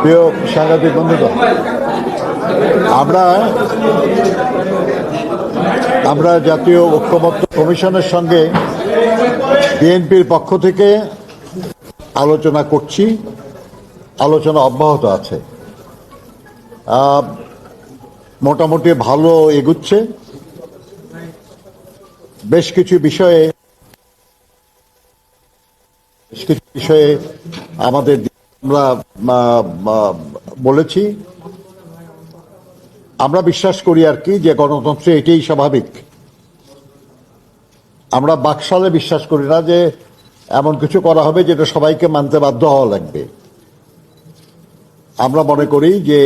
প্রিয় সাংবাদিক বন্ধুগণ, আমরা আমরা জাতীয় ঐক্যমত্য কমিশনের সঙ্গে বিএনপির পক্ষ থেকে আলোচনা করছি। আলোচনা অব্যাহত আছে। মোটামুটি ভালো এগুচ্ছে। বেশ কিছু বিষয়ে, বেশ কিছু বিষয়ে আমাদের আমরা বলেছি, আমরা বিশ্বাস করি আর কি যে গণতন্ত্রে এটাই স্বাভাবিক। আমরা বাকশালে বিশ্বাস করি না যে এমন কিছু করা হবে যেটা সবাইকে মানতে বাধ্য হওয়া লাগবে। আমরা মনে করি যে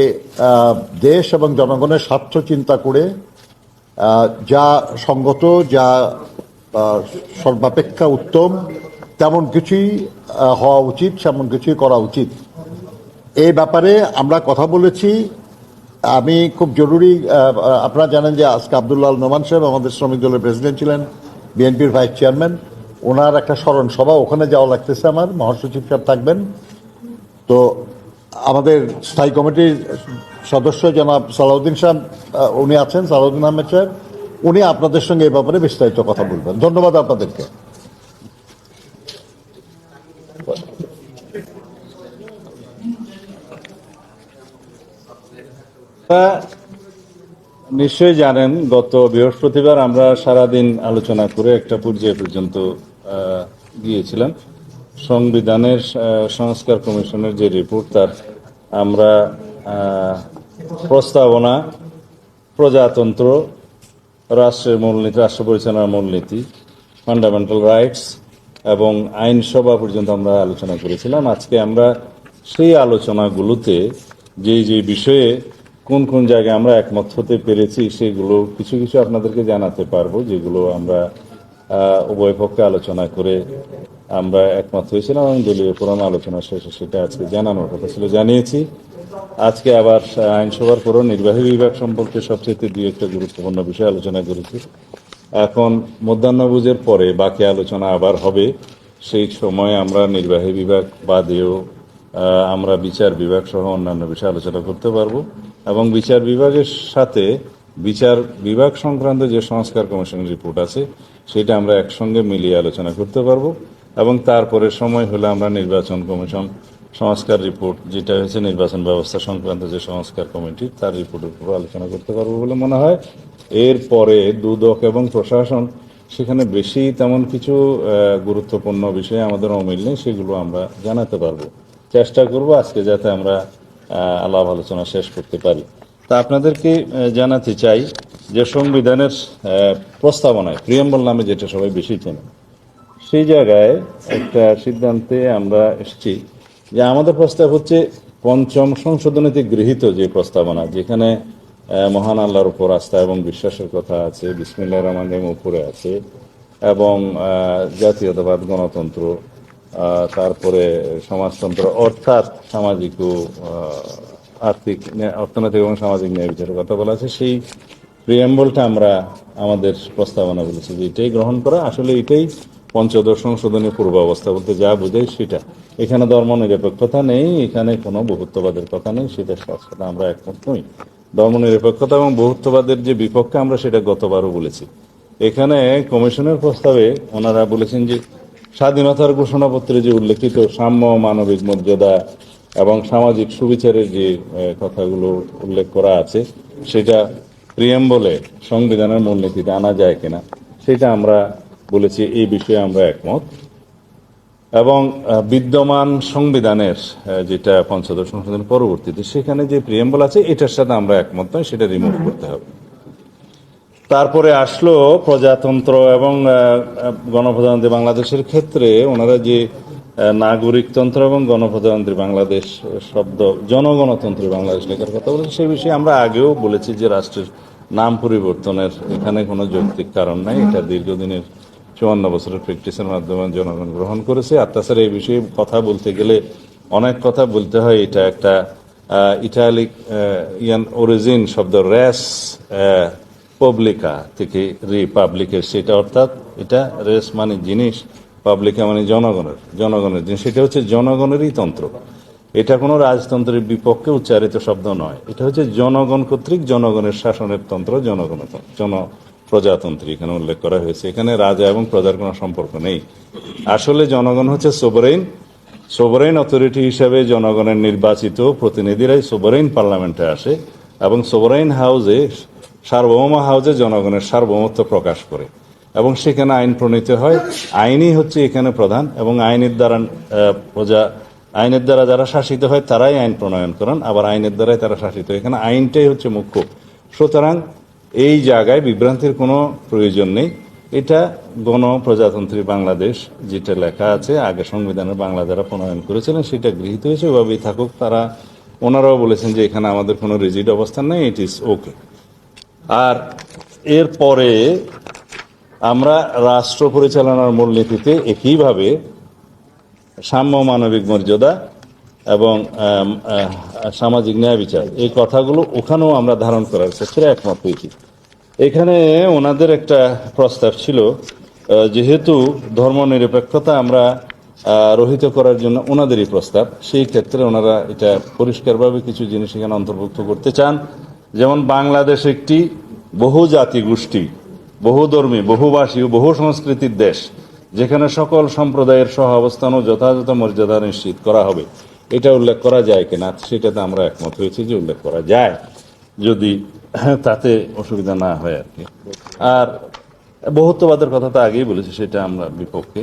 দেশ এবং জনগণের স্বার্থ চিন্তা করে যা সঙ্গত, যা সর্বাপেক্ষা উত্তম তেমন কিছুই হওয়া উচিত, তেমন কিছুই করা উচিত। এই ব্যাপারে আমরা কথা বলেছি। আমি খুব জরুরি আপনারা জানেন যে আজকে আবদুল্লাহ নোমান সাহেব আমাদের শ্রমিক দলের প্রেসিডেন্ট ছিলেন, বিএনপির ভাইস চেয়ারম্যান। ওনার একটা স্মরণ সভা, ওখানে যাওয়া লাগতেছে আমার, মহাসচিব সাহেব থাকবেন। তো আমাদের স্থায়ী কমিটির সদস্য জনাব সালাউদ্দিন সাহেব উনি আছেন, সালাউদ্দিন আহমেদ সাহেব। উনি আপনাদের সঙ্গে এই ব্যাপারে বিস্তারিত কথা বলবেন। ধন্যবাদ আপনাদেরকে। নিশ্চয়ই জানেন, গত বৃহস্পতিবার আমরা সারাদিন আলোচনা করে একটা পর্যায়ে পর্যন্ত গিয়েছিলাম। সংবিধানের সংস্কার কমিশনের যে রিপোর্ট, তার আমরা প্রস্তাবনা, প্রজাতন্ত্র, রাষ্ট্রের মূলনীতি, রাষ্ট্র পরিচালনার মূলনীতি ফান্ডামেন্টাল রাইটস এবং আইনসভা পর্যন্ত আমরা আলোচনা করেছিলাম। আজকে আমরা সেই আলোচনাগুলোতে যে যে বিষয়ে কোন কোন জায়গায় আমরা একমত হতে পেরেছি সেগুলো কিছু কিছু আপনাদেরকে জানাতে পারব, যেগুলো আমরা উভয় পক্ষে আলোচনা করে আমরা একমত হয়েছিলাম এবং দলীয় পুরান আলোচনা শেষে সেটা আজকে জানানোর কথা ছিল। জানিয়েছি, আজকে আবার আইনসভার পরও নির্বাহী বিভাগ সম্পর্কে সবচেয়ে দুই একটা গুরুত্বপূর্ণ বিষয় আলোচনা করেছি। এখন মধ্যাহ্নভোজের পরে বাকি আলোচনা আবার হবে। সেই সময় আমরা নির্বাহী বিভাগ বাদেও আমরা বিচার বিভাগ সহ অন্যান্য বিষয়ে আলোচনা করতে পারব। এবং বিচার বিভাগের সাথে বিচার বিভাগ সংক্রান্ত যে সংস্কার কমিশনের রিপোর্ট আছে, সেটা আমরা একসঙ্গে মিলিয়ে আলোচনা করতে পারব। এবং তারপরে সময় হলে আমরা নির্বাচন কমিশন সংস্কার রিপোর্ট যেটা হয়েছে নির্বাচন ব্যবস্থা সংক্রান্ত যে সংস্কার কমিটি, তার রিপোর্টের উপর আলোচনা করতে পারব বলে মনে হয়। এরপরে দুদক এবং প্রশাসন, সেখানে বেশি তেমন কিছু গুরুত্বপূর্ণ বিষয়ে আমাদের অমিল নেই, সেগুলো আমরা জানাতে পারব। চেষ্টা করব আজকে যাতে আমরা আলাপ আলোচনা শেষ করতে পারি। তা আপনাদেরকে জানাতে চাই যে সংবিধানের প্রস্তাবনায় প্রিয়াম্বল নামে যেটা সবাই বেশি চেনে, সেই জায়গায় একটা সিদ্ধান্তে আমরা এসেছি যে আমাদের প্রস্তাব হচ্ছে পঞ্চম সংশোধনীতে গৃহীত যে প্রস্তাবনা, যেখানে মহান আল্লাহর উপর আস্থা এবং বিশ্বাসের কথা আছে বিসমিল্লাহ রহমান রহিম উপরে আছে এবং জাতীয়তাবাদ, গণতন্ত্র তারপরে সমাজতন্ত্র অর্থাৎ সামাজিক ও আর্থিক অর্থনৈতিক এবং সামাজিক ন্যায় বিচারের কথা বলা আছে। সেই প্রিয়াম্বলটা আমরা আমাদের প্রস্তাবনা বলেছি যে এটাই গ্রহণ করা। আসলে এটাই পঞ্চদশ সংশোধনী পূর্ব অবস্থা বলতে যা বোঝায় সেটা। এখানে ধর্ম নিরপেক্ষতা নেই, এখানে কোনো বহুত্ববাদের কথা নেই সেটার সাথে আমরা একমত নই। ধর্ম নিরপেক্ষতা এবং বহুত্ববাদের যে বিপক্ষে আমরা সেটা গতবারও বলেছি। এখানে কমিশনের প্রস্তাবে ওনারা বলেছেন যে স্বাধীনতার ঘোষণাপত্রে যে উল্লেখিত সাম্য মানবিক মর্যাদা এবং সামাজিক সুবিচারের যে কথাগুলো উল্লেখ করা আছে, সেটা প্রিয়াম বলে সংবিধানের মূলনীতিতে আনা যায় কিনা, সেটা আমরা বলেছি, এই বিষয়ে আমরা একমত। এবং বিদ্যমান সংবিধানের যেটা পঞ্চদশ সংশোধনের পরবর্তীতে সেখানে যে প্রিয়াম্বল আছে এটার সাথে আমরা একমত নয় সেটা রিমুভ করতে হবে। তারপরে আসলো প্রজাতন্ত্র এবং গণপ্রজাতন্ত্রী বাংলাদেশের ক্ষেত্রে ওনারা যে নাগরিকতন্ত্র এবং গণপ্রজাতন্ত্রী বাংলাদেশ শব্দ জনগণতন্ত্রী বাংলাদেশ লেখার কথা বলেছে সেই বিষয়ে আমরা আগেও বলেছি যে রাষ্ট্রের নাম পরিবর্তনের এখানে কোনো যৌক্তিক কারণ নাই এটা দীর্ঘদিনের চুয়ান্ন বছরের প্র্যাকটিসের মাধ্যমে জনগণ গ্রহণ করেছে। আর তাছাড়া এই বিষয়ে কথা বলতে গেলে অনেক কথা বলতে হয়। এটা একটা ইটালিক ইয়ান অরিজিন শব্দ, রেস পাবলিকা থেকে রিপাবলিকের সেটা অর্থাৎ এটা রেস মানে জিনিস, পাবলিকা মানে জনগণের জনগণের জিনিস। সেটা হচ্ছে জনগণেরই তন্ত্র। এটা কোনো রাজতন্ত্রের বিপক্ষে উচ্চারিত শব্দ নয়। এটা হচ্ছে জনগণ কর্তৃক জনগণের শাসনের তন্ত্র জনগণ জন প্রজাতন্ত্রী এখানে উল্লেখ করা হয়েছে। এখানে রাজা এবং প্রজার কোনো সম্পর্ক নেই। আসলে জনগণ হচ্ছে সোবরেইন সোবরেইন অথরিটি হিসেবে জনগণের নির্বাচিত প্রতিনিধিরাই সোবরেইন পার্লামেন্টে আসে এবং সোবরেইন হাউজে সার্বভৌম হাউসে জনগণের সার্বভৌমত্ব প্রকাশ করে এবং সেখানে আইন প্রণীত হয়। আইনই হচ্ছে এখানে প্রধান এবং আইনের দ্বারা প্রজা, আইনের দ্বারা যারা শাসিত হয় তারাই আইন প্রণয়ন করেন। আবার আইনের দ্বারাই তারা শাসিত এখানে আইনটাই হচ্ছে মুখ্য। সুতরাং এই জায়গায় বিভ্রান্তির কোনো প্রয়োজন নেই। এটা গণপ্রজাতন্ত্রী বাংলাদেশ যেটা লেখা আছে, আগে সংবিধানের বাংলা যারা প্রণয়ন করেছিলেন, সেটা গৃহীত হয়েছে, ওভাবেই থাকুক। তারা, ওনারাও বলেছেন যে এখানে আমাদের কোনো রিজিড অবস্থান নেই ইট ইজ ওকে আর এরপরে আমরা রাষ্ট্র পরিচালনার মূলনীতিতে একইভাবে সাম্য মানবিক মর্যাদা এবং সামাজিক ন্যায় বিচার। এই কথাগুলো ওখানেও আমরা ধারণ করার ক্ষেত্রে একমত হয়েছি। এখানে ওনাদের একটা প্রস্তাব ছিল যেহেতু ধর্মনিরপেক্ষতা আমরা আহ, রহিত করার জন্য ওনাদেরই প্রস্তাব সেই ক্ষেত্রে ওনারা এটা পরিষ্কারভাবে কিছু জিনিস এখানে অন্তর্ভুক্ত করতে চান। যেমন বাংলাদেশ একটি বহু জাতি গোষ্ঠী বহুধর্মী বহুভাষী ও বহু সংস্কৃতির দেশ যেখানে সকল সম্প্রদায়ের সহ অবস্থান ও যথাযথ মর্যাদা নিশ্চিত করা হবে। এটা উল্লেখ করা যায় কিনা সেটাতে আমরা একমত হয়েছি যে উল্লেখ করা যায়, যদি তাতে অসুবিধা না হয় আর কি। আর বহুত্ববাদের কথা তো আগেই বলেছি, সেটা আমরা বিপক্ষে।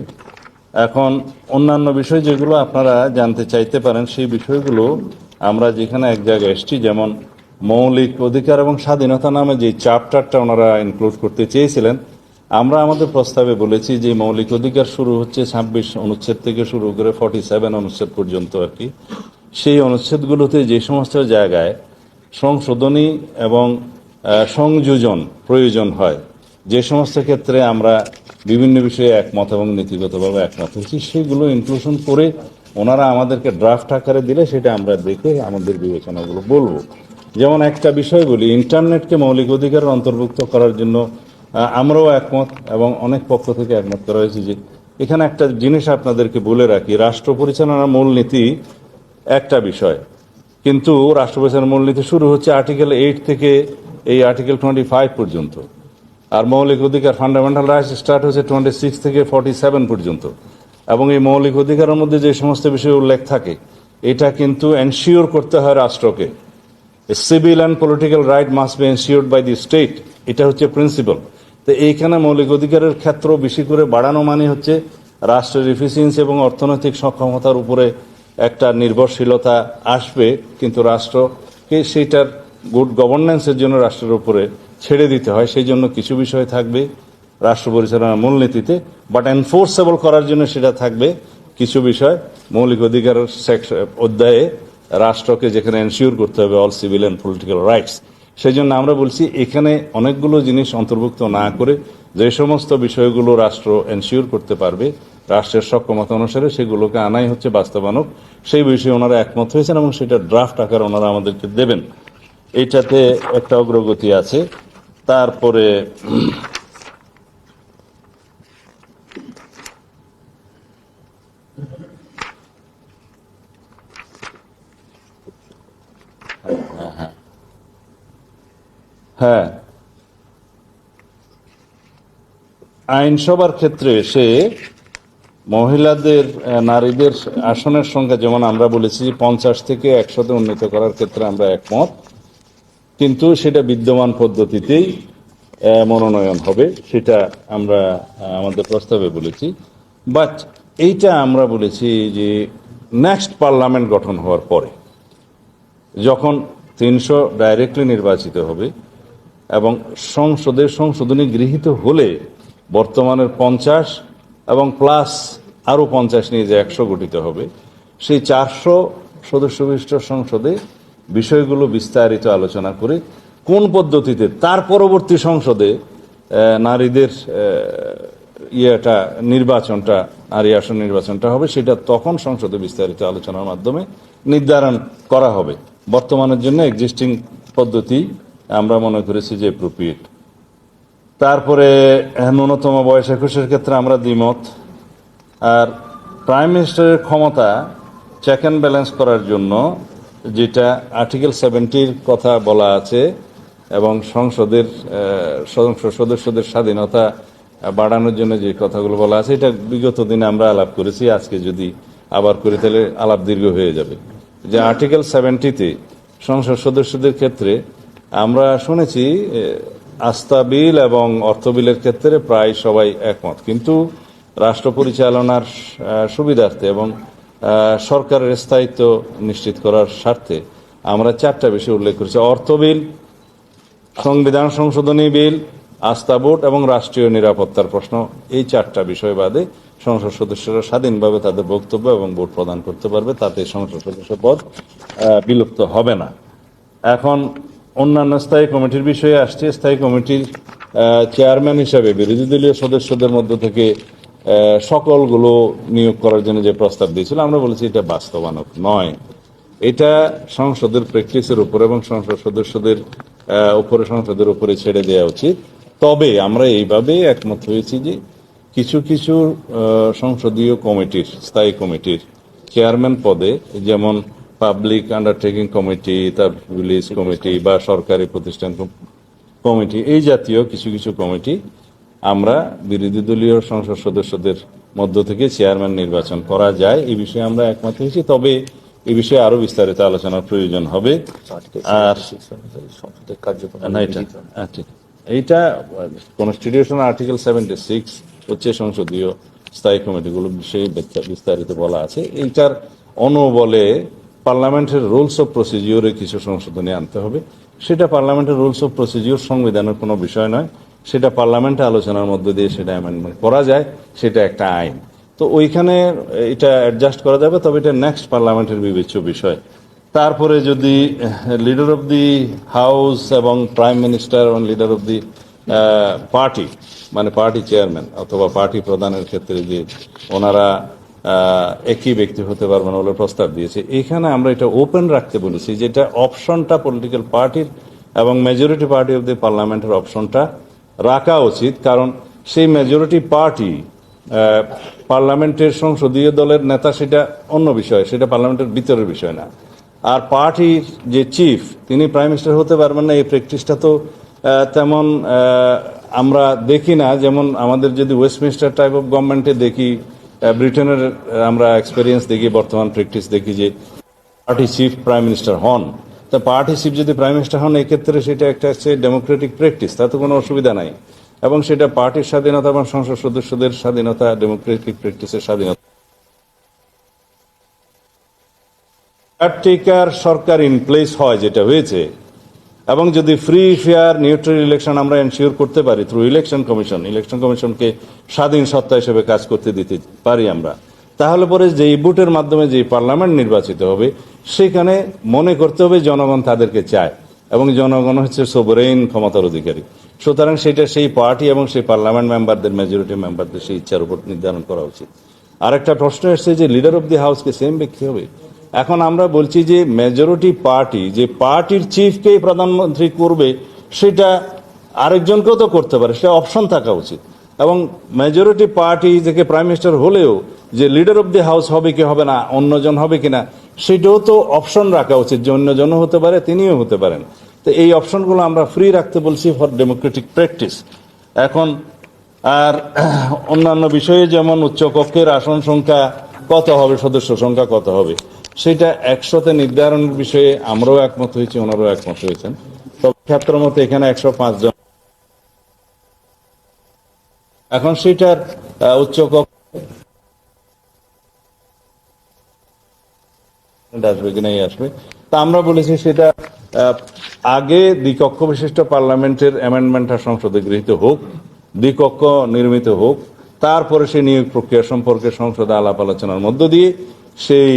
এখন অন্যান্য বিষয় যেগুলো আপনারা জানতে চাইতে পারেন, সেই বিষয়গুলো আমরা যেখানে এক জায়গায় এসেছি, যেমন মৌলিক অধিকার এবং স্বাধীনতা নামে যে চ্যাপ্টারটা ওনারা ইনক্লুড করতে চেয়েছিলেন আমরা আমাদের প্রস্তাবে বলেছি যে মৌলিক অধিকার শুরু হচ্ছে ছাব্বিশ অনুচ্ছেদ থেকে শুরু করে ফর্টি সেভেন অনুচ্ছেদ পর্যন্ত আর কি। সেই অনুচ্ছেদগুলোতে যে সমস্ত জায়গায় সংশোধনী এবং সংযোজন প্রয়োজন হয়, যে সমস্ত ক্ষেত্রে আমরা বিভিন্ন বিষয়ে একমত এবং নীতিগতভাবে একমত হয়েছি, সেগুলো ইনক্লুশন করে ওনারা আমাদেরকে ড্রাফট আকারে দিলে সেটা আমরা দেখে আমাদের বিবেচনাগুলো বলব। যেমন একটা বিষয় বলি ইন্টারনেটকে মৌলিক অধিকারের অন্তর্ভুক্ত করার জন্য আমরাও একমত এবং অনেক পক্ষ থেকে একমত করা হয়েছে যে এখানে একটা জিনিস আপনাদেরকে বলে রাখি, রাষ্ট্র পরিচালনার মূলনীতি একটা বিষয়। কিন্তু রাষ্ট্র পরিচালনার মূলনীতি শুরু হচ্ছে আর্টিকেল এইট থেকে এই আর্টিকেল টোয়েন্টি ফাইভ পর্যন্ত। আর মৌলিক অধিকার ফান্ডামেন্টাল রাইটস স্টার্ট হচ্ছে টোয়েন্টি সিক্স থেকে ফর্টি সেভেন পর্যন্ত। এবং এই মৌলিক অধিকারের মধ্যে যে সমস্ত বিষয় উল্লেখ থাকে, এটা কিন্তু এনশিওর করতে হয় রাষ্ট্রকে। Civil and political right must be ensured by the state এটা হচ্ছে প্রিন্সিপাল তো এইখানে মৌলিক অধিকারের ক্ষেত্র বেশি করে বাড়ানো মানে হচ্ছে রাষ্ট্রের এফিসিয়েন্সি এবং অর্থনৈতিক সক্ষমতার উপরে একটা নির্ভরশীলতা আসবে, কিন্তু রাষ্ট্রকে সেইটার গুড গভর্নেন্সের জন্য রাষ্ট্রের উপরে ছেড়ে দিতে হয়। সেই জন্য কিছু বিষয় থাকবে রাষ্ট্র পরিচালনার মূলনীতিতে বাট এনফোর্সেবল করার জন্য সেটা থাকবে। কিছু বিষয় মৌলিক অধিকারের সেকশন অধ্যায়ে রাষ্ট্রকে যেখানে এনশিওর করতে হবে all civil and political rights সেই জন্য আমরা বলছি এখানে অনেকগুলো জিনিস অন্তর্ভুক্ত না করে যে সমস্ত বিষয়গুলো রাষ্ট্র এনশিওর করতে পারবে, রাষ্ট্রের সক্ষমতা অনুসারে সেগুলোকে আনাই হচ্ছে বাস্তবায়নক। সেই বিষয়ে ওনারা একমত হয়েছেন এবং সেটা ড্রাফট আকার ওনারা আমাদেরকে দেবেন। এটাতে একটা অগ্রগতি আছে। তারপরে হ্যাঁ। আইনসভার ক্ষেত্রে সে মহিলাদের নারীদের আসনের সংখ্যা, যেমন আমরা বলেছি পঞ্চাশ থেকে একশোতে উন্নীত করার ক্ষেত্রে আমরা একমত, কিন্তু সেটা বিদ্যমান পদ্ধতিতেই মনোনয়ন হবে, সেটা আমরা আমাদের প্রস্তাবে বলেছি। বাট এইটা আমরা বলেছি যে নেক্সট পার্লামেন্ট গঠন হওয়ার পরে, যখন তিনশো ডাইরেক্টলি নির্বাচিত হবে এবং সংসদে সংশোধনী গৃহীত হলে বর্তমানের পঞ্চাশ এবং প্লাস আরও পঞ্চাশ নিয়ে যে একশো গঠিত হবে, সেই চারশো সদস্য বিশিষ্ট সংসদে বিষয়গুলো বিস্তারিত আলোচনা করে কোন পদ্ধতিতে তার পরবর্তী সংসদে নারীদের ইয়েটা, নির্বাচনটা, নারী আসন নির্বাচনটা হবে, সেটা তখন সংসদে বিস্তারিত আলোচনার মাধ্যমে নির্ধারণ করা হবে। বর্তমানের জন্য এক্সিস্টিং পদ্ধতি আমরা মনে করেছি যে অ্যাপ্রোপ্রিয়েট তারপরে ন্যূনতম বয়স একুশের ক্ষেত্রে আমরা দ্বিমত। আর প্রাইম মিনিস্টারের ক্ষমতা চেক অ্যান্ড ব্যালেন্স করার জন্য, যেটা আর্টিকেল সেভেন্টির কথা বলা আছে, এবং সংসদের সংসদ সদস্যদের স্বাধীনতা বাড়ানোর জন্য যে কথাগুলো বলা আছে, এটা বিগত দিনে আমরা আলাপ করেছি, আজকে যদি আবার করি, তাহলে আলাপ দীর্ঘ হয়ে যাবে। যে আর্টিকেল সেভেন্টিতে সংসদ সদস্যদের ক্ষেত্রে আমরা শুনেছি আস্থা বিল এবং অর্থ বিলের ক্ষেত্রে প্রায় সবাই একমত। কিন্তু রাষ্ট্র পরিচালনার সুবিধার্থে এবং সরকারের স্থায়িত্ব নিশ্চিত করার স্বার্থে আমরা চারটা বিষয় উল্লেখ করেছি। অর্থ বিল, সংবিধান সংশোধনী বিল, আস্থা ভোট এবং রাষ্ট্রীয় নিরাপত্তার প্রশ্ন। এই চারটা বিষয় বাদে সংসদ সদস্যরা স্বাধীনভাবে তাদের বক্তব্য এবং ভোট প্রদান করতে পারবে। তাতে সংসদ সদস্য পদ বিলুপ্ত হবে না। এখন অন্যান্য স্থায়ী কমিটির বিষয়ে আসছে। স্থায়ী কমিটির চেয়ারম্যান হিসাবে বিরোধী দলীয় সদস্যদের মধ্য থেকে সকলগুলো নিয়োগ করার জন্য যে প্রস্তাব দিয়েছিল, আমরা বলেছি এটা বাস্তবায়নক নয়। এটা সংসদের প্র্যাকটিসের উপর এবং সংসদ সদস্যদের উপরে, সংসদের উপরে ছেড়ে দেওয়া উচিত। তবে আমরা এইভাবে একমত হয়েছি যে কিছু কিছু সংসদীয় কমিটির, স্থায়ী কমিটির চেয়ারম্যান পদে যেমন পাবলিক আন্ডারটেকিং কমিটি তার রিলিজ কমিটি বা সরকারি প্রতিষ্ঠান কমিটি এই জাতীয় কিছু কিছু কমিটি আমরা বিরোধী দলীয় সংসদ সদস্যদের মধ্য থেকে চেয়ারম্যান নির্বাচন করা যায়। এই বিষয়ে আমরা একমত হয়েছি। তবে এই বিষয়ে আরও বিস্তারিত আলোচনার প্রয়োজন হবে। আর ঠিক। এইটা কনস্টিটিউশন আর্টিকেল সেভেন্টি সিক্স হচ্ছে সংসদীয় স্থায়ী কমিটিগুলো বিষয়ে বিস্তারিত বলা আছে। এইটার অনুবলে পার্লামেন্টের রুলস অফ প্রসিজিওরে কিছু সংশোধনী আনতে হবে। সেটা পার্লামেন্টের রুলস অফ প্রসিজিওর সংবিধানের কোনো বিষয় নয়। সেটা পার্লামেন্টে আলোচনার মধ্য দিয়ে সেটা অ্যামেন্ডমেন্ট করা যায়, সেটা একটা আইন। তো ওইখানে এটা অ্যাডজাস্ট করা যাবে, তবে এটা নেক্সট পার্লামেন্টের বিবেচ্য বিষয়। তারপরে যদি লিডার অব দি হাউস এবং প্রাইম মিনিস্টার এবং লিডার অফ দি পার্টি মানে পার্টি চেয়ারম্যান অথবা পার্টি প্রধানের ক্ষেত্রে যে ওনারা একই ব্যক্তি হতে পারবেন বলে প্রস্তাব দিয়েছে। এখানে আমরা এটা ওপেন রাখতে বলেছি যেটা অপশনটা পলিটিক্যাল পার্টির এবং মেজরিটি পার্টি অব দি পার্লামেন্টের অপশনটা রাখা উচিত, কারণ সেই মেজরিটি পার্টি পার্লামেন্টের সংসদীয় দলের নেতা সেটা অন্য বিষয়, সেটা পার্লামেন্টের ভিতরের বিষয় না। আর পার্টির যে চিফ তিনি প্রাইম মিনিস্টার হতে পারবেন না, এই প্র্যাকটিসটা তো তেমন আমরা দেখি না। যেমন আমাদের যদি ওয়েস্টমিনিস্টার টাইপ অফ গভর্নমেন্টে দেখি ব্রিটেনের আমরা এক্সপেরিয়েন্স দেখি, বর্তমান প্র্যাকটিস দেখি যে পার্টি চিফ প্রাইম মিনিস্টার হন। তা পার্টি চিফ যদি প্রাইম মিনিস্টার হন, এক্ষেত্রে সেটা একটা হচ্ছে ডেমোক্রেটিক প্র্যাকটিস তাতে কোনো অসুবিধা নাই। এবং সেটা পার্টির স্বাধীনতা এবং সংসদ সদস্যদের স্বাধীনতা ডেমোক্রেটিক প্র্যাকটিসের স্বাধীনতা। কার্টেকার সরকার ইন প্লেস হয়, যেটা হয়েছে। এবং যদি ফ্রি ফেয়ার নিউট্রাল ইলেকশন আমরা এনশিওর করতে পারি থ্রু ইলেকশন কমিশন ইলেকশন কমিশনকে স্বাধীন সত্তা হিসেবে কাজ করতে দিতে পারি আমরা, তাহলে পরে যে ভোটের মাধ্যমে যে পার্লামেন্ট নির্বাচিত হবে, সেখানে মনে করতে হবে জনগণ তাদেরকে চায় এবং জনগণ হচ্ছে সোবরেইন ক্ষমতার অধিকারী। সুতরাং সেটা সেই পার্টি এবং সেই পার্লামেন্ট মেম্বারদের মেজরিটি মেম্বারদের সেই ইচ্ছার উপর নির্ধারণ করা উচিত। আরেকটা প্রশ্ন এসছে যে লিডার অফ দি হাউসকে সেম ব্যক্তি হবে? এখন আমরা বলছি যে মেজরিটি পার্টি যে পার্টির চিফকে প্রধানমন্ত্রী করবে, সেটা আরেকজনকেও তো করতে পারে, সেটা অপশন থাকা উচিত। এবং মেজরিটি পার্টি থেকে প্রাইম মিনিস্টার হলেও যে লিডার অব দি হাউস হবে কি হবে না, অন্যজন হবে কিনা সেটাও তো অপশন রাখা উচিত যে অন্যজনও হতে পারে, তিনিও হতে পারেন। তো এই অপশনগুলো আমরা ফ্রি রাখতে বলছি ফর ডেমোক্রেটিক প্র্যাকটিস এখন আর অন্যান্য বিষয়ে যেমন উচ্চকক্ষের আসন সংখ্যা কত হবে, সদস্য সংখ্যা কত হবে? সেটা একশোতে নির্ধারণের বিষয়ে আমরাও একমত হয়েছি, ওনারাও একমত হয়েছেন। তবে ক্ষেত্র মতো এখানে একশো পাঁচ জন। এখন সেটার উচ্চকক্ষ আসবে কি নাই আসবে। তা আমরা বলেছি সেটা আগে দ্বিকক্ষ বিশিষ্ট পার্লামেন্টের অ্যামেন্ডমেন্টটা সংসদে গৃহীত হোক, দ্বিকক্ষ নির্মিত হোক, তারপরে সেই নিয়োগ প্রক্রিয়া সম্পর্কে সংসদে আলাপ আলোচনার মধ্য দিয়ে সেই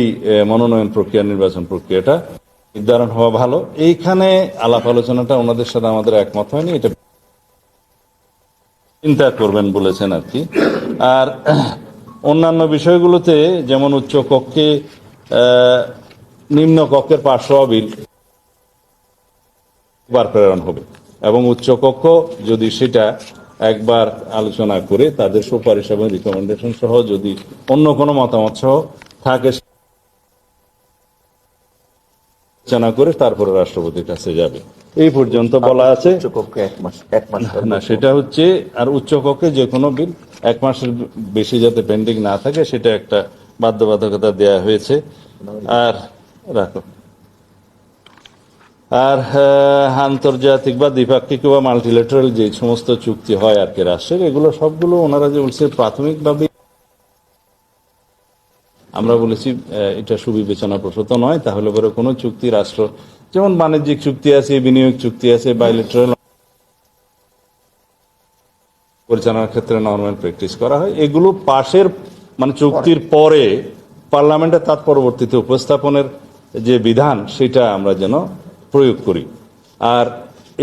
মনোনয়ন প্রক্রিয়া, নির্বাচন প্রক্রিয়াটা নির্ধারণ হওয়া ভালো। এইখানে আলাপ আলোচনাটা ওনাদের সাথে আমাদের একমত হয়নি, এটা চিন্তা করবেন বলেছেন আর কি। আর অন্যান্য বিষয়গুলোতে যেমন উচ্চ কক্ষে নিম্ন কক্ষের পার্শ্ব বিল বার প্রেরণ হবে এবং উচ্চ কক্ষ যদি সেটা একবার আলোচনা করে তাদের সুপারিশ এবং রিকমেন্ডেশন সহ যদি অন্য কোনো মতামত সহ থাকে আলোচনা করে তারপরে রাষ্ট্রপতির কাছে যাবে। এই পর্যন্ত বলা আছে না সেটা হচ্ছে আর উচ্চকক্ষে যে কোনো বিল এক মাসের বেশি যাতে পেন্ডিং না থাকে সেটা একটা বাধ্যবাধকতা দেয়া হয়েছে। আর রাখো। আর আন্তর্জাতিক বা দ্বিপাক্ষিক বা মাল্টিলেটারাল যে সমস্ত চুক্তি হয় আর কি রাষ্ট্রের এগুলো সবগুলো ওনারা যে বলছে প্রাথমিকভাবে আমরা বলেছি এটা সুবিবেচনা প্রসূত নয়, তাহলে পরে কোনো চুক্তি রাষ্ট্র, যেমন বাণিজ্যিক চুক্তি আছে, বিনিয়োগ চুক্তি আছে বাইলেটারাল পরিচালনার ক্ষেত্রে নর্মাল প্র্যাকটিস করা হয়, এগুলো পাশের মানে চুক্তির পরে পার্লামেন্টে তার পরবর্তীতে উপস্থাপনের যে বিধান, সেটা আমরা যেন প্রয়োগ করি। আর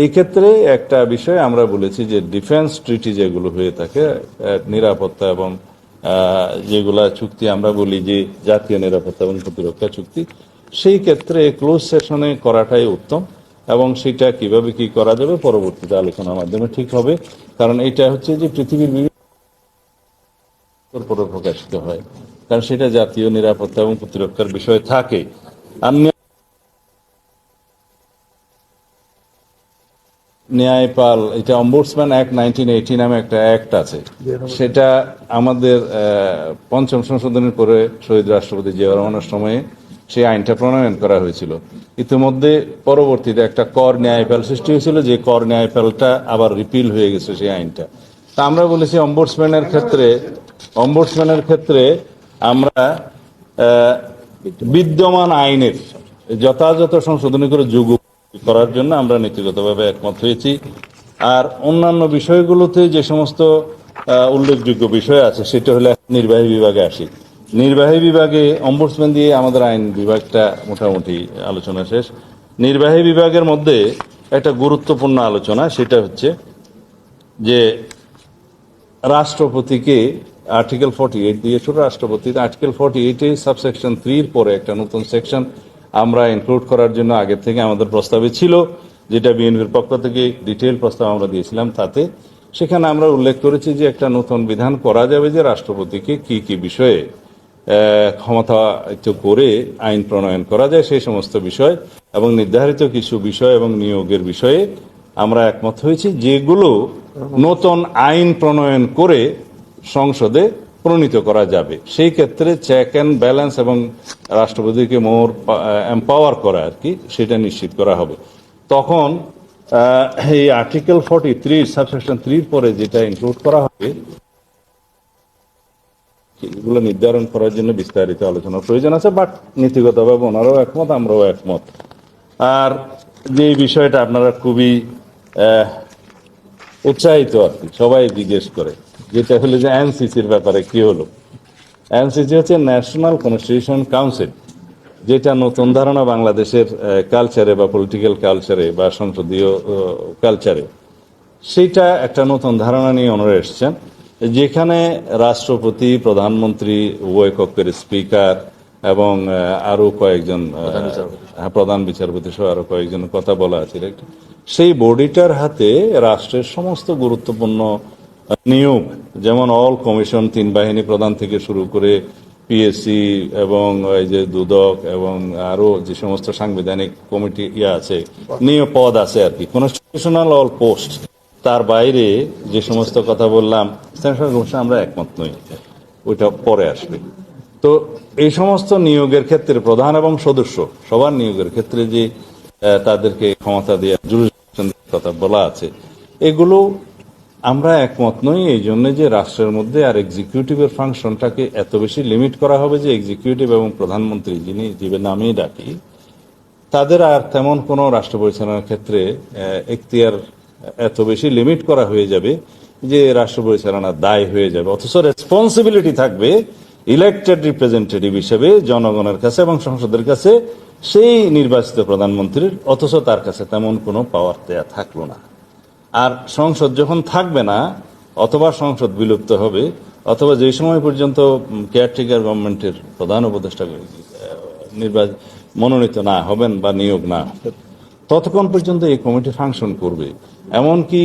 এই ক্ষেত্রে একটা বিষয় আমরা বলেছি যে ডিফেন্স ট্রিটি যেগুলো হয়ে থাকে নিরাপত্তা এবং যেগুলা চুক্তি আমরা বলি যে জাতীয় নিরাপত্তা এবং প্রতিরক্ষা চুক্তি, সেই ক্ষেত্রে ক্লোজ সেশনে করাটাই উত্তম এবং সেটা কীভাবে কি করা যাবে পরবর্তীতে আলোচনার মাধ্যমে ঠিক হবে। কারণ এটা হচ্ছে যে পৃথিবীর বিভিন্ন প্রকাশিত হয়। কারণ সেটা জাতীয় নিরাপত্তা এবং প্রতিরক্ষার বিষয় থাকে। আর ন্যায়পাল, এটা অম্বুডসম্যান অ্যাক্ট নাইনটিন এইটি নামে একটা অ্যাক্ট আছে। সেটা আমাদের পঞ্চম সংশোধনের পরে শহীদ রাষ্ট্রপতি জিয়া রহমানের সময়ে সেই আইনটা প্রণয়ন করা হয়েছিল। ইতিমধ্যে পরবর্তীতে একটা কর ন্যায়পাল সৃষ্টি হয়েছিল, যে কর ন্যায়পালটা আবার রিপিল হয়ে গেছে সেই আইনটা। তা আমরা বলেছি অম্বুডসম্যানের ক্ষেত্রে অম্বুডসম্যানের ক্ষেত্রে আমরা বিদ্যমান আইনের যথাযথ সংশোধনী করে যোগ করার জন্য আমরা নীতিগতভাবে একমত হয়েছি। আর অন্যান্য বিষয়গুলোতে যে সমস্ত উল্লেখযোগ্য বিষয় আছে, সেটা হলে নির্বাহী বিভাগে আসি। নির্বাহী বিভাগে অম্বুডসম্যান দিয়ে আমাদের আইন বিভাগটা মোটামুটি আলোচনা শেষ। নির্বাহী বিভাগের মধ্যে একটা গুরুত্বপূর্ণ আলোচনা, সেটা হচ্ছে যে রাষ্ট্রপতিকে আর্টিকেল ফর্টি এইট দিয়েছিল রাষ্ট্রপতি আর্টিকেল ফর্টি এইটে সাবসেকশন থ্রির পরে একটা নতুন সেকশন আমরা ইনক্লুড করার জন্য আগে থেকে আমাদের প্রস্তাবে ছিল, যেটা বিএনপির পক্ষ থেকে ডিটেল প্রস্তাব আমরা দিয়েছিলাম তাতে। সেখানে আমরা উল্লেখ করেছি যে একটা নতুন বিধান করা যাবে যে রাষ্ট্রপতিকে কি কি বিষয়ে ক্ষমতায়িত করে আইন প্রণয়ন করা যায় সেই সমস্ত বিষয় এবং নির্ধারিত কিছু বিষয় এবং নিয়োগের বিষয়ে আমরা একমত হয়েছি, যেগুলো নতুন আইন প্রণয়ন করে সংসদে প্রণীত করা যাবে। সেই ক্ষেত্রে চেক অ্যান্ড ব্যালেন্স এবং রাষ্ট্রপতিকে মোর এম্পাওয়ার করা আর কি, সেটা নিশ্চিত করা হবে। তখন এই আর্টিকেল ফর্টি থ্রি সাবসেকশন থ্রির পরে যেটা ইনক্লুড করা হবে, এগুলো নির্ধারণ করার জন্য বিস্তারিত আলোচনার প্রয়োজন আছে বাট নীতিগতভাবে ওনারাও একমত, আমরাও একমত। আর যে বিষয়টা আপনারা খুবই উৎসাহিত আর কি, সবাই জিজ্ঞেস করে। যেটা হলো যে এনসিসির ব্যাপারে কি হলো? এনসিসি হচ্ছে ন্যাশনাল কনস্টিটিউশন কাউন্সিল যেটা নতুন ধারণা বাংলাদেশের কালচারে বা পলিটিক্যাল কালচারে বা সংসদীয় কালচারে সেইটা একটা নতুন ধারণা নিয়ে ওনারা এসছেন যেখানে রাষ্ট্রপতি প্রধানমন্ত্রী উভয় কক্ষের স্পিকার এবং আহ, আরও কয়েকজন হ্যাঁ, প্রধান বিচারপতি সহ আরও কয়েকজন কথা বলা আছে। সেই বডিটার হাতে রাষ্ট্রের সমস্ত গুরুত্বপূর্ণ নিয়োগ, যেমন অল কমিশন তিন বাহিনী প্রধান থেকে শুরু করে পিএসসি এবং এই যে দুদক এবং আরও যে সমস্ত সাংবিধানিক কমিটি ইয়ে আছে, নিয়োগ পদ আছে আর কি। কনস্টিটিউশনাল অল পোস্ট তার বাইরে যে সমস্ত কথা বললাম আমরা একমত নই, ওইটা পরে আসবে। তো এই সমস্ত নিয়োগের ক্ষেত্রে প্রধান এবং সদস্য, সবার নিয়োগের ক্ষেত্রে যে তাদেরকে ক্ষমতা দেওয়া কথা বলা আছে, এগুলো আমরা একমত নই এই জন্য যে রাষ্ট্রের মধ্যে আর এক্সিকিউটিভের ফাংশনটাকে এত বেশি লিমিট করা হবে যে এক্সিকিউটিভ এবং প্রধানমন্ত্রী যিনি যে নামেই ডাকি, তাদের আর তেমন কোনো রাষ্ট্র পরিচালনার ক্ষেত্রে এখতিয়ার এত বেশি লিমিট করা হয়ে যাবে যে রাষ্ট্র পরিচালনার দায় হয়ে যাবে। অথচ রেসপন্সিবিলিটি থাকবে ইলেক্টেড রিপ্রেজেন্টেটিভ হিসেবে জনগণের কাছে এবং সংসদের কাছে সেই নির্বাচিত প্রধানমন্ত্রীর, অথচ তার কাছে তেমন কোনো পাওয়ার দেয়া থাকল না। আর সংসদ যখন থাকবে না, অথবা সংসদ বিলুপ্ত হবে, অথবা যে সময় পর্যন্ত কেয়ারটেকার গভর্নমেন্টের প্রধান উপদেষ্টা নির্বাচন মনোনীত না হবেন বা নিয়োগ না, ততক্ষণ পর্যন্ত এই কমিটি ফাংশন করবে। এমনকি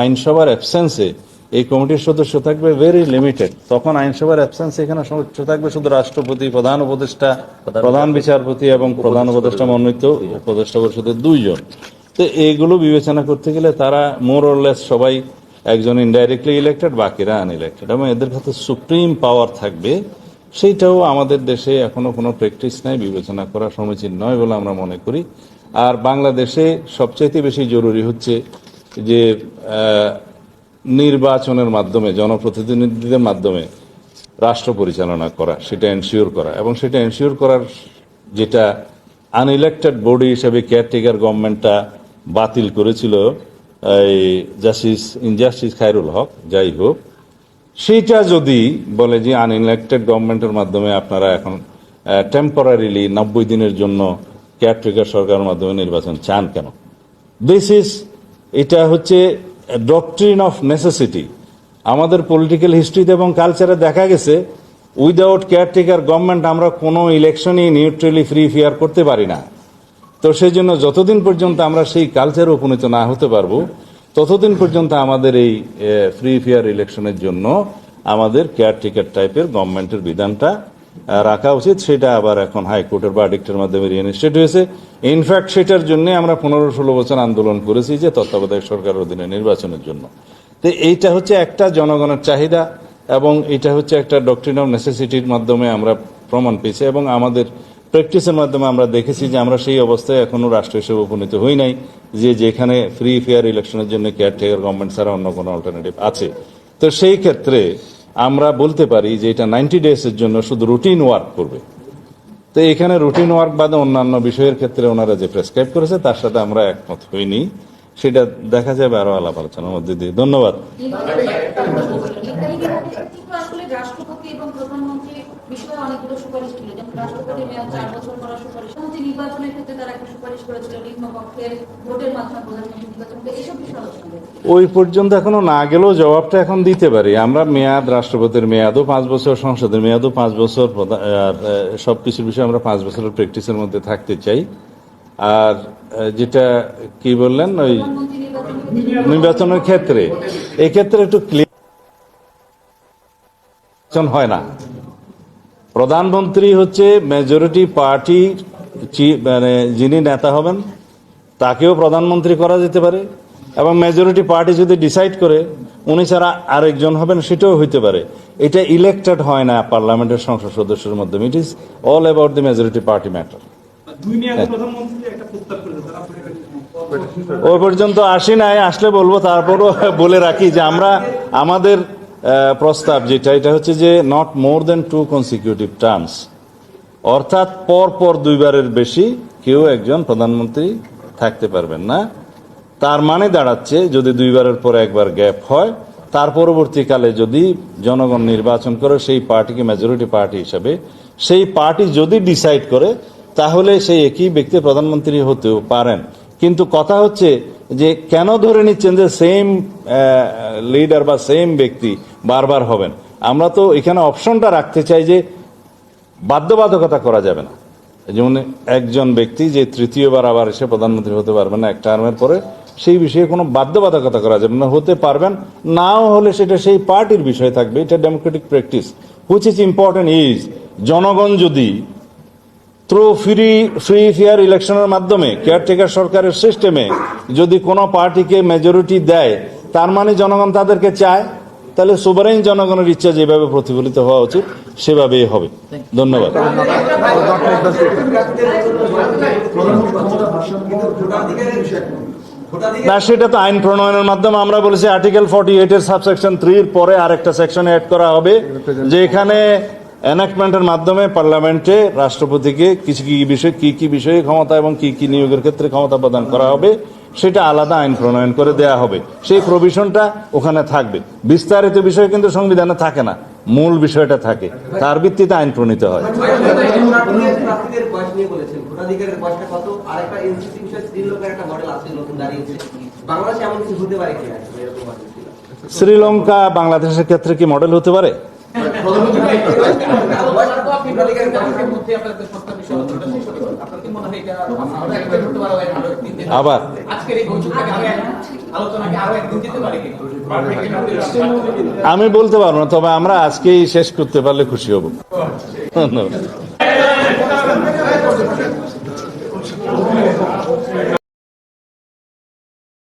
আইনসভার অ্যাবসেন্সে এই কমিটির সদস্য থাকবে ভেরি লিমিটেড তখন আইনসভার অ্যাবসেন্স এখানে সদস্য থাকবে শুধু রাষ্ট্রপতি, প্রধান উপদেষ্টা, প্রধান বিচারপতি এবং প্রধান উপদেষ্টা মনোনীত, উপদেষ্টা পরিষদের দুইজন। তো এইগুলো বিবেচনা করতে গেলে তারা মোর অরলেস সবাই একজন ইনডাইরেক্টলি ইলেক্টেড বাকিরা আনইলেক্টেড এবং এদের কাছে সুপ্রিম পাওয়ার থাকবে, সেইটাও আমাদের দেশে এখনও কোনো প্র্যাকটিস নাই, বিবেচনা করা সমীচীন নয় বলে আমরা মনে করি। আর বাংলাদেশে সবচাইতে বেশি জরুরি হচ্ছে যে নির্বাচনের মাধ্যমে, জনপ্রতিনিধিদের মাধ্যমে রাষ্ট্র পরিচালনা করা, সেটা এনশিওর করা। এবং সেটা এনশিওর করার যেটা আনইলেক্টেড বডি হিসেবে কেয়ারটেকার গভর্নমেন্টটা বাতিল করেছিল এই জাস্টিস ইনজাস্টিস খায়রুল হক, যাই হোক। সেইটা যদি বলে যে আনইলেক্টেড গভর্নমেন্টের মাধ্যমে আপনারা এখন টেম্পোরারিলি নব্বই দিনের জন্য কেয়ারটেকার সরকারের মাধ্যমে নির্বাচন চান কেন? দিস ইজ এটা হচ্ছে ডক্ট্রিন অফ নেসেসিটি আমাদের পলিটিক্যাল হিস্ট্রিতে এবং কালচারে দেখা গেছে উইদাউট কেয়ারটেকার গভর্নমেন্ট আমরা কোনো ইলেকশনই নিউট্রালি ফ্রি ফেয়ার করতে পারি না। তো সেই জন্য যতদিন পর্যন্ত আমরা সেই কালচারে উপনীত না হতে পারব, ততদিন পর্যন্ত আমাদের এই ফ্রি ফেয়ার ইলেকশনের জন্য আমাদের কেয়ার কেয়ারটেকার টাইপের গভর্নমেন্টের বিধানটা রাখা উচিত। সেটা আবার এখন হাইকোর্টের বার্ডিক্টের মাধ্যমে রিয়েনিস্টেড হয়েছে। ইনফ্যাক্ট সেটার জন্য আমরা পনেরো ষোলো বছর আন্দোলন করেছি যে তত্ত্বাবধায়ক সরকারের অধীনে নির্বাচনের জন্য। তো এইটা হচ্ছে একটা জনগণের চাহিদা এবং এটা হচ্ছে একটা ডক্ট্রিন অফ নেসেসিটির মাধ্যমে আমরা প্রমাণ পেয়েছি এবং আমাদের প্র্যাকটিসের মাধ্যমে আমরা দেখেছি যে আমরা সেই অবস্থায় এখনও রাষ্ট্র হিসেবে উপনীত হই নাই, যে যেখানে ফ্রি ফেয়ার ইলেকশনের জন্য কেয়ারটেকার গভর্নমেন্ট ছাড়া অন্য কোনো অল্টারনেটিভ আছে। তো সেই ক্ষেত্রে আমরা বলতে পারি যে এটা নাইনটি ডেজের জন্য শুধু রুটিন ওয়ার্ক করবে। তো এখানে রুটিন ওয়ার্ক বাদে অন্যান্য বিষয়ের ক্ষেত্রে ওনারা যে প্রেসক্রাইব করেছে, তার সাথে আমরা একমত হইনি। সেটা দেখা যাবে আরও আলাপ আলোচনার মধ্যে দিয়ে। ধন্যবাদ। অনেকগুলো সুপারিশ ছিল। যেমন রাষ্ট্রপতির মেয়াদ চার বছর করার সুপারিশ নির্বাচনের ক্ষেত্রে তারা একটা সুপারিশ করেছিল নিম্নপক্ষের ভোটের মাধ্যমে প্রধানমন্ত্রী নির্বাচন এইসব বিষয় ওই পর্যন্ত এখনও না গেলেও জবাবটা এখন দিতে পারি। আমরা মেয়াদ রাষ্ট্রপতির মেয়াদও পাঁচ বছর সংসদের মেয়াদও পাঁচ বছর সব কিছুর বিষয়ে আমরা পাঁচ বছরের প্র্যাকটিসের মধ্যে থাকতে চাই। আর যেটা কি বললেন? ওই নির্বাচনের ক্ষেত্রে এক্ষেত্রে একটু ক্লিয়ার হয় না। প্রধানমন্ত্রী হচ্ছে মেজরিটি পার্টি মানে যিনি নেতা হবেন তাকেও প্রধানমন্ত্রী করা যেতে পারে এবং মেজরিটি পার্টি যদি ডিসাইড করে উনি ছাড়া আরেকজন হবেন সেটাও হইতে পারে। এটা ইলেক্টেড হয় না পার্লামেন্টের সংসদ সদস্যের মাধ্যমে। It is all about the majority party matter ওই পর্যন্ত আসি নাই আসলে বলব তারপরও বলে রাখি যে আমরা আমাদের প্রস্তাব যেটা, এটা হচ্ছে যে not more than two consecutive terms অর্থাৎ পর পর দুইবারের বেশি কেউ একজন প্রধানমন্ত্রী থাকতে পারবেন না। তার মানে দাঁড়াচ্ছে, যদি দুইবারের পর একবার গ্যাপ হয়, তার পরবর্তীকালে যদি জনগণ নির্বাচন করে, সেই পার্টিকে মেজরিটি পার্টি হিসাবে, সেই পার্টি যদি ডিসাইড করে, তাহলে সেই একই ব্যক্তি প্রধানমন্ত্রী হতেও পারেন। কিন্তু কথা হচ্ছে যে কেন ধরে নিচ্ছেন যে সেম লিডার বা সেম ব্যক্তি বারবার হবেন? আমরা তো এখানে অপশনটা রাখতে চাই যে বাধ্যবাধকতা করা যাবে না। যেমন একজন ব্যক্তি যে তৃতীয়বার আবার এসে প্রধানমন্ত্রী হতে পারবেন না এক টার্মের পরে সেই বিষয়ে কোনো বাধ্যবাধকতা করা যাবে না, হতে পারবেন। নাও হলে সেটা সেই পার্টির বিষয় থাকবে, এটা democratic practice which is important is জনগণ যদি থ্রু ফ্রি ফ্রি ফেয়ার ইলেকশনের মাধ্যমে কেয়ারটেকার সরকারের সিস্টেমে যদি কোনো পার্টিকে মেজরিটি দেয়, তার মানে জনগণ তাদেরকে চায়, তাহলে সুবারেন জনগণের ইচ্ছা যেভাবে প্রতিফলিত হওয়া উচিত, সেভাবেই হবে। ধন্যবাদ। না, সেটা তো আইন প্রণয়নের মাধ্যমে আমরা বলেছি আর্টিকেল ফর্টি এইট এর সাবসেকশন থ্রির পরে আরেকটা সেকশন অ্যাড করা হবে যে এখানে এনাক্টমেন্টের মাধ্যমে পার্লামেন্টে রাষ্ট্রপতিকে কিছু কি বিষয়ে কি কি বিষয়ে ক্ষমতা এবং কি কি নিয়োগের ক্ষেত্রে ক্ষমতা প্রদান করা হবে সেটা আলাদা আইন প্রণয়ন করে দেয়া হবে। সেই প্রভিশনটা ওখানে থাকবে। বিস্তারিত বিষয় কিন্তু সংবিধানে থাকে না। মূল বিষয়টা থাকে। তার ভিত্তিতে আইন প্রণীত হয়। শ্রীলঙ্কা বাংলাদেশের ক্ষেত্রে কি মডেল হতে পারে? আবার। আমি বলতে পারব না তবে আমরা আজকেই শেষ করতে পারলে খুশি হব। ধন্যবাদ।